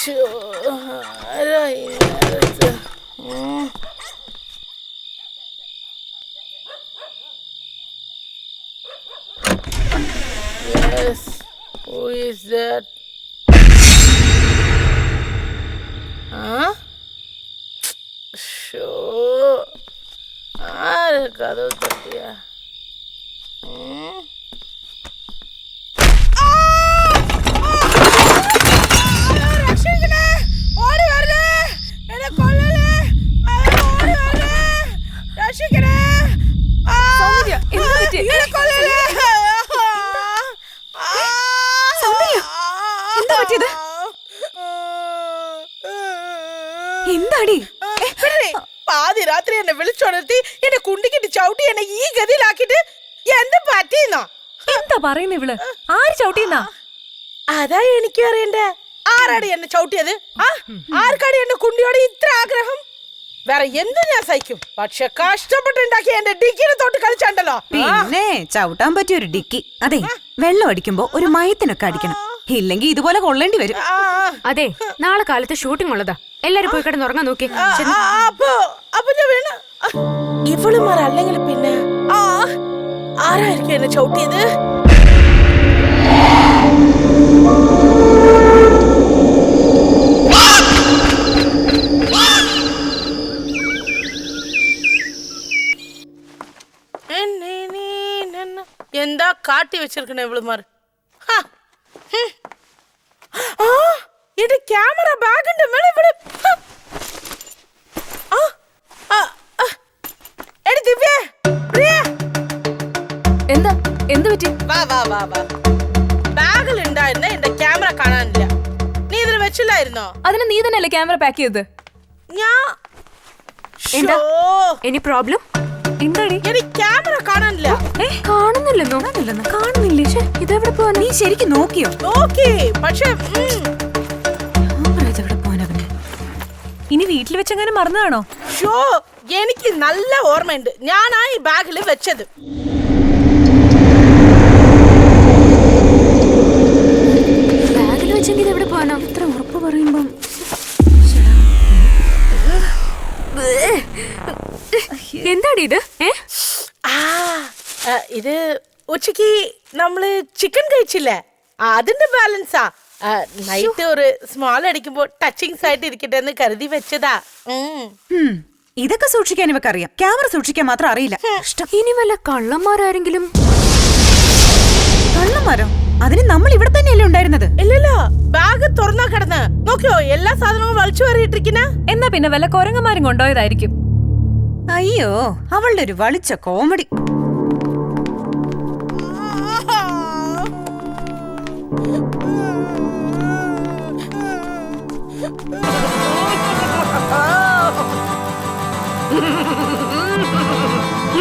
Yes, who is that? Huh? Sure. Ah, Gado Tapia. പറ്റിയത്? എന്താടി? പാതി രാത്രി എന്നെ വിളിച്ചുണർത്തി എന്നെ കുണ്ടിക്കിട്ട് ചവിട്ടി എന്നെ ഈ ഗതിയിലാക്കിട്ട് എന്ത് പറ്റിയെന്നോ? എന്താ പറയുന്ന ഇവൾ? ആര് ചവിട്ടിയെന്നാ? അതാ എനിക്ക് അറിയണ്ടേ. ആരാടി എന്നെ ചവിട്ടിയത്? ആ ആർക്കാടി എന്നെ കുണ്ടിയോട് ഇത്ര ആഗ്രഹം? വേറെ എന്തും ഞാൻ സഹിക്കും? പക്ഷെ കഷ്ടപ്പെട്ടുണ്ടാക്കി എന്റെ ഡിക്കിനെ തൊട്ട് കളിച്ചാണ്ടല്ലോ. പിന്നെ ചവിട്ടാൻ പറ്റിയ ഒരു ഡിക്കി അതെ വെള്ളം അടിക്കുമ്പോ ഒരു മയത്തിനൊക്കെ അടിക്കണം. ഇല്ലെങ്കി ഇതുപോലെ കൊള്ളേണ്ടി വരും. അതെ നാളെ കാലത്ത് ഷൂട്ടിംഗ് ഉള്ളതാ. എല്ലാരും പോയി കിടന്ന് ഉറങ്ങാൻ നോക്കി ആ, ആ, അപ്പൊ അപ്പൊ ഞാൻ വീണ. ഇവളുമാരല്ലെങ്കിൽ പിന്നെ ആ ആരായിരിക്കും എന്നെ ചവിട്ടിയത് എന്താ കാട്ടി വെച്ചിരിക്കണേ ഇവളുമാർ? എന്റെ ക്യാമറ ബാഗിന്റെ മേലെ ഇവിടെ ില്ലേ എന്താ? എന്ത് പറ്റി? വാ വാ വാ വാ. ബാഗിൽ ഉണ്ടായിരുന്ന എന്റെ ക്യാമറ കാണാനില്ല. നീ ഇതിൽ വെച്ചില്ലായിരുന്നോ? അതിന് നീ തന്നെയല്ലേ ക്യാമറ പാക്ക് ചെയ്തത്? ഞാൻ എന്താ? Any problem? എന്താടി? എനിക്ക് ക്യാമറ കാണാനില്ല. കാണുന്നില്ലെന്നോ? കാണുന്നില്ലേ? ഇതെവിടെ പോവാ? നീ ശരിക്കും നോക്കിയോ? നോക്കി പക്ഷെ ഇനി വീട്ടിൽ വെച്ചെങ്ങനെ മറന്നതാണോ? ഷോ എനിക്ക് നല്ല ഓർമ്മയുണ്ട്. ഞാനാ ഈ ബാഗിൽ വെച്ചത്. ബാഗിൽ വെച്ചെങ്കിൽ എവിടെ പോവാനോ ഇത്ര ഉറപ്പ് പറയുമ്പം. എന്താടി ഇത്? ഏ? ആ ആ, ഇത് ഉച്ചയ്ക്ക് നമ്മൾ ചിക്കൻ കഴിച്ചില്ലേ? അതിന്റെ ബാലൻസാ. നൈറ്റ് ഒരു സ്മോൾ അടിക്കുമ്പോ ടച്ചിങ്സ് ആയിട്ട് ഇരിക്കട്ടെ എന്ന് കരുതി വെച്ചതാ. ഇതൊക്കെ സൂക്ഷിക്കാൻ ഇവക്ക് അറിയാം ക്യാമറ സൂക്ഷിക്കാൻ മാത്രം അറിയില്ല. ഇനി വല്ല കള്ളന്മാരാരെങ്കിലും? കള്ളന്മാരോ? അതിന് നമ്മൾ ഇവിടെ തന്നെയല്ലേ ഉണ്ടായിരുന്നത്? ഇല്ലല്ലോ. ബാഗ് തുറന്നാ കിടന്ന്. നോക്കിയോ എല്ലാ സാധനവും വലിച്ചു കയറിയിട്ടിരിക്കുന്ന എന്നാ പിന്നെ വല്ല കൊരങ്ങന്മാരും കൊണ്ടുപോയതായിരിക്കും. അയ്യോ അവളുടെ ഒരു വളിച്ച കോമഡി.